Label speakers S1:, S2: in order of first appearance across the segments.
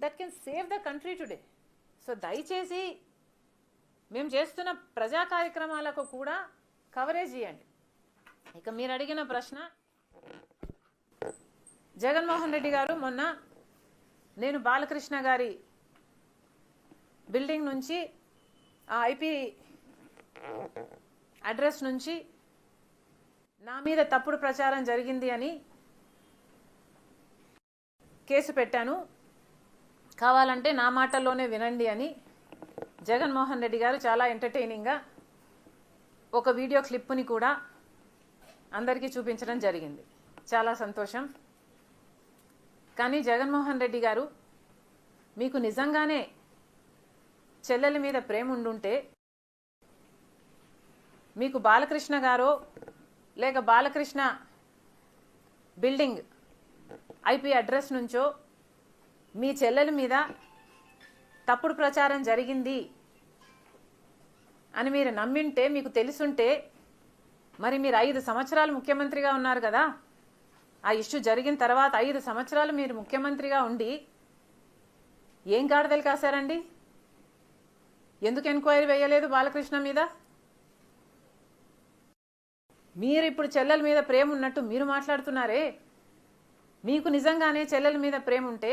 S1: That can save the country today so దయచేసి మేము చేస్తున్న ప్రజా కార్యక్రమాలకు కూడా కవరేజ్ ఇవ్వండి ఇక మీరు అడిగిన ప్రశ్న జగన్మోహన్ రెడ్డి గారు మొన్న నేను బాలకృష్ణ గారి బిల్డింగ్ నుంచి ఆ ఐపీ అడ్రస్ నుంచి నా మీద తప్పుడు ప్రచారం జరిగింది అని కేసు పెట్టాను. కావాలంటే నా మాటల్లోనే వినండి అని జగన్మోహన్ రెడ్డి గారు చాలా ఎంటర్టైనింగ్గా ఒక వీడియో క్లిప్ని కూడా అందరికీ చూపించడం జరిగింది. చాలా సంతోషం. కానీ జగన్మోహన్ రెడ్డి గారు మీకు నిజంగానే చెల్లెల మీద ప్రేమ ఉండుంటే మీకు బాలకృష్ణ గారో లేక బాలకృష్ణ బిల్డింగ్ ఐపీ అడ్రస్ నుంచో మీ చెల్లెల మీద తప్పుడు ప్రచారం జరిగింది అని మీరు నమ్మింటే మీకు తెలుసుంటే మరి మీరు ఐదు సంవత్సరాలు ముఖ్యమంత్రిగా ఉన్నారు కదా. ఆ ఇష్యూ జరిగిన తర్వాత ఐదు సంవత్సరాలు మీరు ముఖ్యమంత్రిగా ఉండి ఏం గాడిదలు కాశారండి? ఎందుకు ఎంక్వైరీ వేయలేదు బాలకృష్ణ మీద? మీరు ఇప్పుడు చెల్లెల మీద ప్రేమ ఉన్నట్టు మీరు మాట్లాడుతున్నారే? మీకు నిజంగానే చెల్లెల మీద ప్రేమ ఉంటే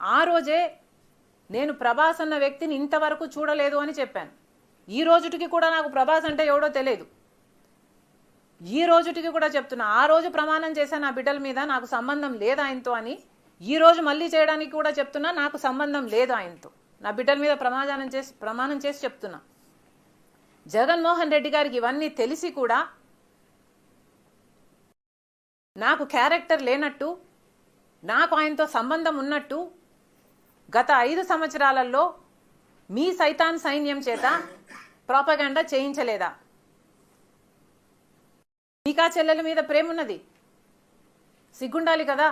S1: ఆ రోజే నేను ప్రభాస్ అన్న వ్యక్తిని ఇంతవరకు చూడలేదు అని చెప్పాను. ఈ రోజుటికి కూడా నాకు ప్రభాస్ అంటే ఎవడో తెలియదు. ఈ రోజుటికి కూడా చెప్తున్నా ఆ రోజు ప్రమాణం చేశాను నా బిడ్డల మీద నాకు సంబంధం లేదు ఆయనతో అని ఈ రోజు మళ్ళీ చేయడానికి కూడా చెప్తున్నా నాకు సంబంధం లేదు ఆయనతో. నా బిడ్డల మీద ప్రమాదానం చేసి ప్రమాణం చేసి చెప్తున్నా. జగన్మోహన్ రెడ్డి గారికి ఇవన్నీ తెలిసి కూడా నాకు క్యారెక్టర్ లేనట్టు నాకు ఆయనతో సంబంధం ఉన్నట్టు గత ఐదు సంవత్సరాలలో మీ సైతాన్ సైన్యం చేత ప్రాపగాండా చేయించలేదా? మీకా చెల్లెల మీద ప్రేమ ఉన్నది సిగ్గుండాలి కదా?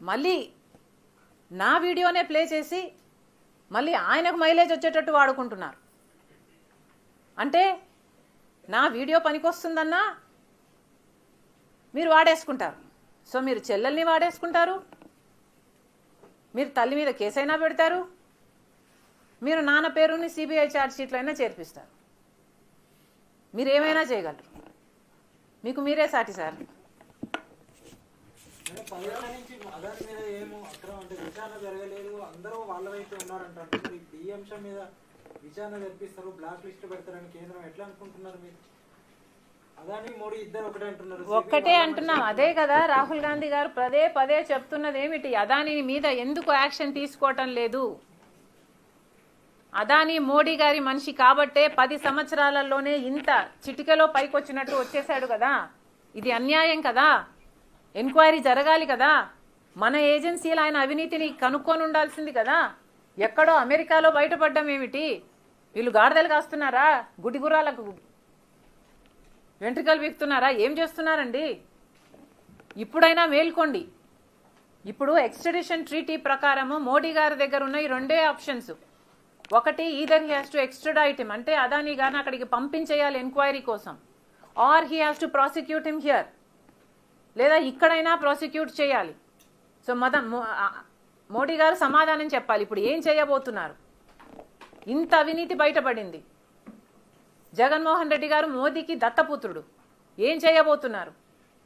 S1: మళ్ళీ నా వీడియోనే ప్లే చేసి మళ్ళీ ఆయనకు మైలేజ్ వచ్చేటట్టు వాడుకుంటున్నారు. అంటే నా వీడియో పనికొస్తుందన్నా మీరు వాడేసుకుంటారు. సో మీరు చెల్లెల్ని వాడేసుకుంటారు. మీరు తల్లి మీద కేసైనా పెడతారు. మీరు నాన్న పేరుని సిబిఐ ఛార్జ్ షీట్లో అయినా చేర్పిస్తారు. మీరు ఏమైనా చేయగలరు. మీకు మీరే సాటి సార్.
S2: నేను మీద ఏమో అక్రమం విచారణ జరగలేదు. అందరూ వాళ్ళ వైపు ఉన్నారంటారు. మరి ఈ అంశం మీద విచారణ జరిపిస్తారు బ్లాక్ లిస్ట్ పెడతారని కేంద్రం ఎట్లా అనుకుంటున్నారు మీరు అదాని మోడీ ఇద్దరు ఒకటే అంటున్నారు
S1: ఒక్కటే అంటున్నాం. అదే కదా రాహుల్ గాంధీ గారు పదే పదే చెప్తున్నది ఏమిటి? అదాని మీద ఎందుకు యాక్షన్ తీసుకోవటం లేదు? అదాని మోడీ గారి మనిషి కాబట్టే పది సంవత్సరాలలోనే ఇంత చిటికెలో పైకొచ్చినట్టు వచ్చేసాడు కదా? ఇది అన్యాయం కదా? ఎంక్వైరీ జరగాలి కదా? మన ఏజెన్సీలు ఆయన అవినీతిని కనుక్కొని ఉండాల్సింది కదా? ఎక్కడో అమెరికాలో బయటపడ్డం ఏమిటి? వీళ్ళు గాడిదలు కాస్తున్నారా? గుడిగురాలకు వెంట్రుకలు వీక్తున్నారా ఏం చేస్తున్నారండి? ఇప్పుడైనా మేల్కోండి. ఇప్పుడు ఎక్స్ట్రడిషన్ ట్రీటీ ప్రకారము మోడీ గారి దగ్గర ఉన్న ఈ రెండే ఆప్షన్స్. ఒకటి either he has to extradite him. అంటే అదానీ గారిని అక్కడికి పంపించేయాలి ఎంక్వైరీ కోసం. Or he has to prosecute him here. లేదా ఇక్కడైనా ప్రాసిక్యూట్ చేయాలి. సో మద మోడీ గారు సమాధానం చెప్పాలి. ఇప్పుడు ఏం చేయబోతున్నారు? ఇంత అవినీతి బయటపడింది. జగన్మోహన్ రెడ్డి గారు మోదీకి దత్తపుత్రుడు. ఏం చేయబోతున్నారు?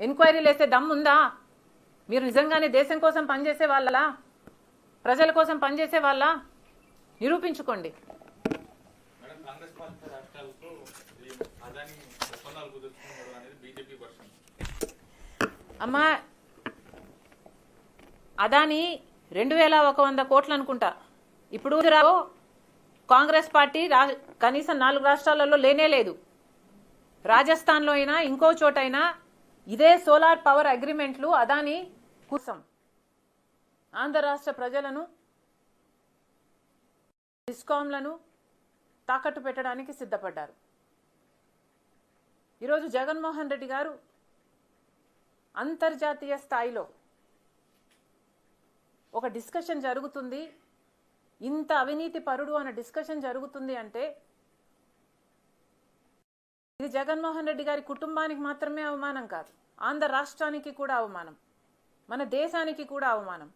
S1: ఎంక్వైరీలు వేస్తే దమ్ముందా? మీరు నిజంగానే దేశం కోసం పనిచేసే వాళ్ళ ప్రజల కోసం పనిచేసే వాళ్ళ? నిరూపించుకోండి. అమ్మా అదాని రెండు వేల ఒక వంద కోట్లు అనుకుంటా. ఇప్పుడు రావు కాంగ్రెస్ పార్టీ రా కనీసం నాలుగు రాష్ట్రాలలో లేనే లేదు. రాజస్థాన్లో అయినా ఇంకో చోటైనా ఇదే సోలార్ పవర్ అగ్రిమెంట్లు అదాని కోసం ఆంధ్ర రాష్ట్ర ప్రజలను డిస్కాంలను తాకట్టు పెట్టడానికి సిద్ధపడ్డారు. ఈరోజు జగన్మోహన్ రెడ్డి గారు అంతర్జాతీయ స్థాయిలో ఒక డిస్కషన్ జరుగుతుంది. ఇంత అవినీతి పరుడు అన్న డిస్కషన్ జరుగుతుంది అంటే ఇది జగన్మోహన్ రెడ్డి గారి కుటుంబానికి మాత్రమే అవమానం కాదు. ఆంధ్ర రాష్ట్రానికి కూడా అవమానం. మన దేశానికి కూడా అవమానం.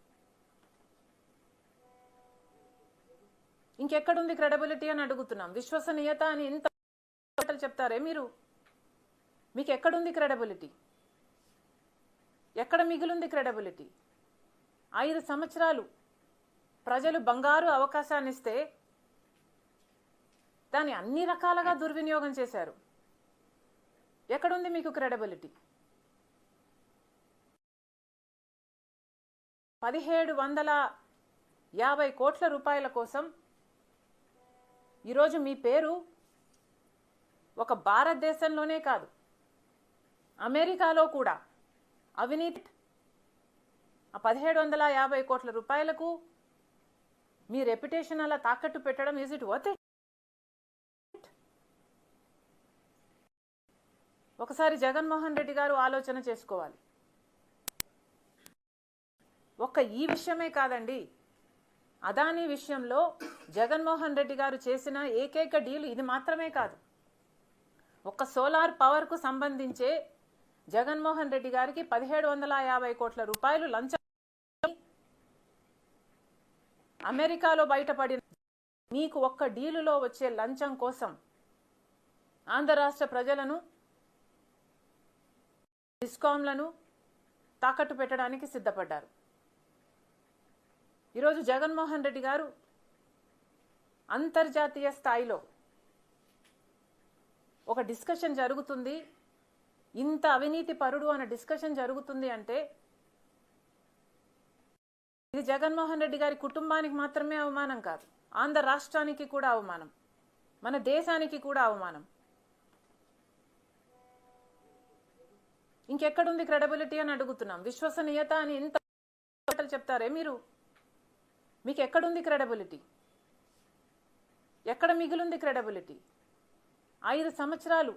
S1: ఇంకెక్కడుంది క్రెడబిలిటీ అని అడుగుతున్నాం. విశ్వసనీయత అని ఇంత మాటలు చెప్తారే మీరు? మీకు ఎక్కడుంది క్రెడబిలిటీ? ఎక్కడ మిగిలింది క్రెడబిలిటీ? ఐదు సంవత్సరాలు ప్రజలు బంగారు అవకాశాన్ని ఇస్తే దాన్ని అన్ని రకాలుగా దుర్వినియోగం చేశారు. ఎక్కడుంది మీకు క్రెడబిలిటీ? పదిహేడు వందల యాభై కోట్ల రూపాయల కోసం ఈరోజు మీ పేరు ఒక భారతదేశంలోనే కాదు అమెరికాలో కూడా. అవినీతి ఆ పదిహేడు వందల యాభై కోట్ల రూపాయలకు మీ రెప్యుటేషన్ అలా తాకట్టు పెట్టడం ఈజ్ ఇట్ వర్త్ ఒకసారి జగన్మోహన్ రెడ్డి గారు ఆలోచన చేసుకోవాలి. ఒక్క ఈ విషయమే కాదండి. అదానీ విషయంలో జగన్మోహన్ రెడ్డి గారు చేసిన ఏకైక డీల్ ఇది మాత్రమే కాదు. ఒక్క సోలార్ పవర్కు సంబంధించే జగన్మోహన్ రెడ్డి గారికి పదిహేడు వందల యాభై కోట్ల రూపాయలు లంచం. అమెరికాలో బయటపడిన మీకు ఒక్క డీలులో వచ్చే లంచం కోసం ఆంధ్ర రాష్ట్ర ప్రజలను డిస్కాంలను తాకట్టు పెట్టడానికి సిద్ధపడ్డారు. ఈరోజు జగన్మోహన్ రెడ్డి గారు అంతర్జాతీయ స్థాయిలో ఒక డిస్కషన్ జరుగుతుంది. ఇంత అవినీతి పరుడు అన్న డిస్కషన్ జరుగుతుంది అంటే ఇది జగన్మోహన్ రెడ్డి గారి కుటుంబానికి మాత్రమే అవమానం కాదు. ఆంధ్ర రాష్ట్రానికి కూడా అవమానం. మన దేశానికి కూడా అవమానం. ఇంకెక్కడుంది క్రెడబిలిటీ అని అడుగుతున్నాం. విశ్వసనీయత అని ఇంత మాటలు చెప్తారే మీరు? మీకు ఎక్కడుంది క్రెడబిలిటీ ఎక్కడ మిగిలింది క్రెడబిలిటీ ఐదు సంవత్సరాలు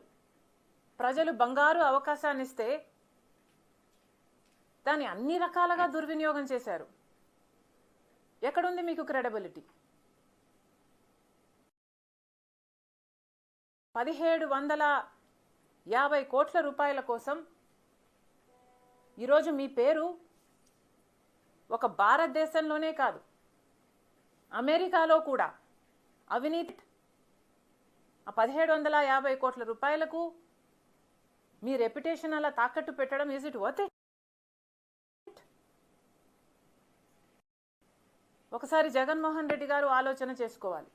S1: ప్రజలు బంగారు అవకాశాన్ని ఇస్తే దాన్ని అన్ని రకాలుగా దుర్వినియోగం చేశారు. ఎక్కడుంది మీకు క్రెడబిలిటీ పదిహేడు వందల యాభై కోట్ల రూపాయల కోసం ఈరోజు మీ పేరు ఒక భారతదేశంలోనే కాదు అమెరికాలో కూడా. అవినీతి ఆ పదిహేడు వందల యాభై కోట్ల రూపాయలకు మీ రెప్యుటేషన్ అలా తాకట్టు పెట్టడం ఈజ్ ఇట్ వర్త్ ఒకసారి జగన్మోహన్ రెడ్డి గారు ఆలోచన చేసుకోవాలి.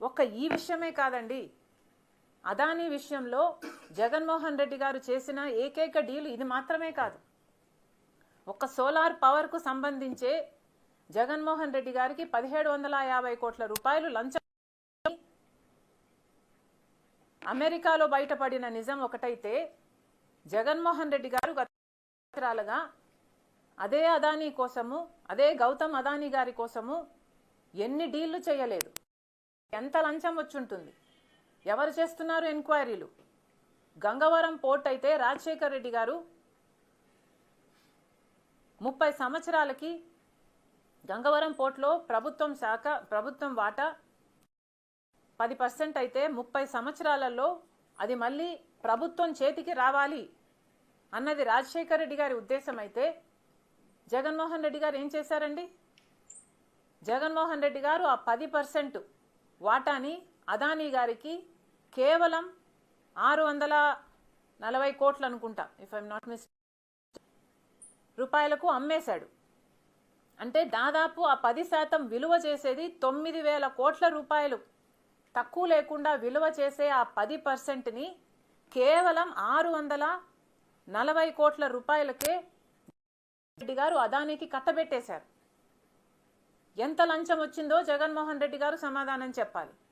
S1: ఒక్క ఈ విషయమే కాదండి అదానీ విషయంలో జగన్మోహన్ రెడ్డి గారు చేసిన ఏకైక డీల్ ఇది మాత్రమే కాదు. ఒక్క సోలార్ పవర్కు సంబంధించే జగన్మోహన్ రెడ్డి గారికి పదిహేడు వందల యాభై కోట్ల రూపాయలు లంచం. అమెరికాలో బయటపడిన నిజం ఒకటైతే జగన్మోహన్ రెడ్డి గారు గత సంవత్సరాలుగా అదే అదానీ కోసము అదే గౌతమ్ అదానీ గారి కోసము ఎన్ని డీళ్ళు చేయలేదు. ఎంత లంచం వచ్చుంటుంది? ఎవరు చేస్తున్నారు ఎంక్వైరీలు? గంగవరం పోర్ట్ అయితే రాజశేఖర్ రెడ్డి గారు ముప్పై సంవత్సరాలకి గంగవరం పోర్ట్లో ప్రభుత్వం శాఖ ప్రభుత్వం వాటా పది పర్సెంట్ అయితే ముప్పై సంవత్సరాలలో అది మళ్ళీ ప్రభుత్వం చేతికి రావాలి అన్నది రాజశేఖర్ రెడ్డి గారి ఉద్దేశం అయితే జగన్మోహన్ రెడ్డి గారు ఏం చేశారండి? జగన్మోహన్ రెడ్డి గారు ఆ పది పర్సెంట్ వాటాని అదానీ గారికి కేవలం ఆరు వందల నలభై కోట్లు అనుకుంటా ఇఫ్ ఐఎమ్ నాట్ మిస్ రూపాయలకు అమ్మేశాడు. అంటే దాదాపు ఆ పది శాతం విలువ చేసేది తొమ్మిది వేల కోట్ల రూపాయలు. తక్కువ లేకుండా విలువ చేసే ఆ పది పర్సెంట్ని కేవలం ఆరు వందల నలభై కోట్ల రూపాయలకే రెడ్డి గారు అదానికి కట్టబెట్టేశారు. ఎంత లంచం వచ్చిందో జగన్మోహన్ రెడ్డి గారు సమాధానం చెప్పాలి.